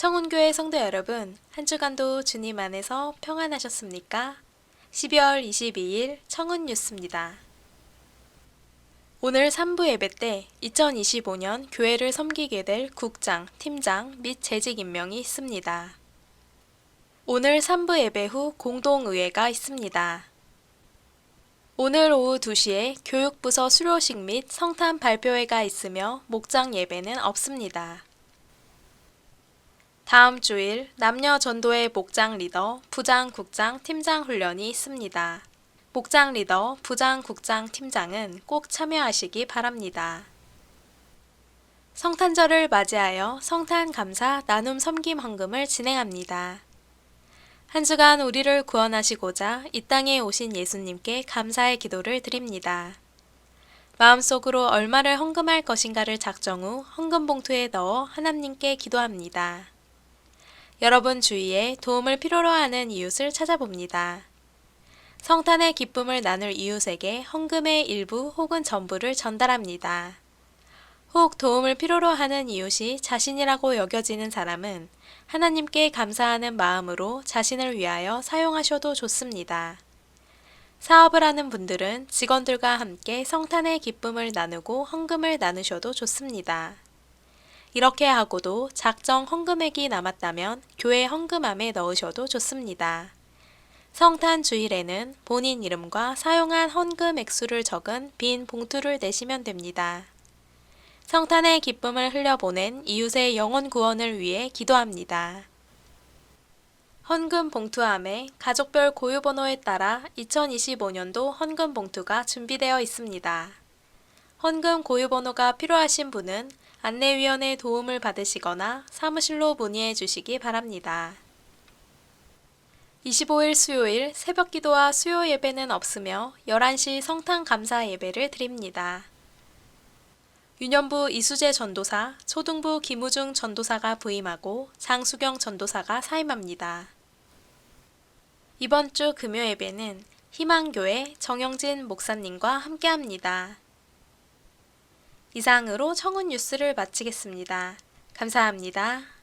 청운교회 성도 여러분, 한 주간도 주님 안에서 평안하셨습니까? 12월 22일 청운 뉴스입니다. 오늘 3부 예배 때 2025년 교회를 섬기게 될 국장, 팀장 및 재직 임명이 있습니다. 오늘 3부 예배 후 공동의회가 있습니다. 오늘 오후 2시에 교육부서 수료식 및 성탄 발표회가 있으며 목장 예배는 없습니다. 다음 주일 남녀 전도회 목장 리더, 부장 국장 팀장 훈련이 있습니다. 목장 리더, 부장 국장 팀장은 꼭 참여하시기 바랍니다. 성탄절을 맞이하여 성탄 감사 나눔 섬김 헌금을 진행합니다. 한 주간 우리를 구원하시고자 이 땅에 오신 예수님께 감사의 기도를 드립니다. 마음속으로 얼마를 헌금할 것인가를 작정 후 헌금 봉투에 넣어 하나님께 기도합니다. 여러분 주위에 도움을 필요로 하는 이웃을 찾아봅니다. 성탄의 기쁨을 나눌 이웃에게 헌금의 일부 혹은 전부를 전달합니다. 혹 도움을 필요로 하는 이웃이 자신이라고 여겨지는 사람은 하나님께 감사하는 마음으로 자신을 위하여 사용하셔도 좋습니다. 사업을 하는 분들은 직원들과 함께 성탄의 기쁨을 나누고 헌금을 나누셔도 좋습니다. 이렇게 하고도 작정 헌금액이 남았다면 교회 헌금함에 넣으셔도 좋습니다. 성탄 주일에는 본인 이름과 사용한 헌금 액수를 적은 빈 봉투를 내시면 됩니다. 성탄의 기쁨을 흘려보낸 이웃의 영혼 구원을 위해 기도합니다. 헌금 봉투함에 가족별 고유번호에 따라 2025년도 헌금 봉투가 준비되어 있습니다. 헌금 고유번호가 필요하신 분은 안내위원의 도움을 받으시거나 사무실로 문의해 주시기 바랍니다. 25일 수요일 새벽 기도와 수요 예배는 없으며 11시 성탄 감사 예배를 드립니다. 유년부 이수재 전도사, 초등부 김우중 전도사가 부임하고 장수경 전도사가 사임합니다. 이번 주 금요 예배는 희망교회 정영진 목사님과 함께합니다. 이상으로 청운 뉴스를 마치겠습니다. 감사합니다.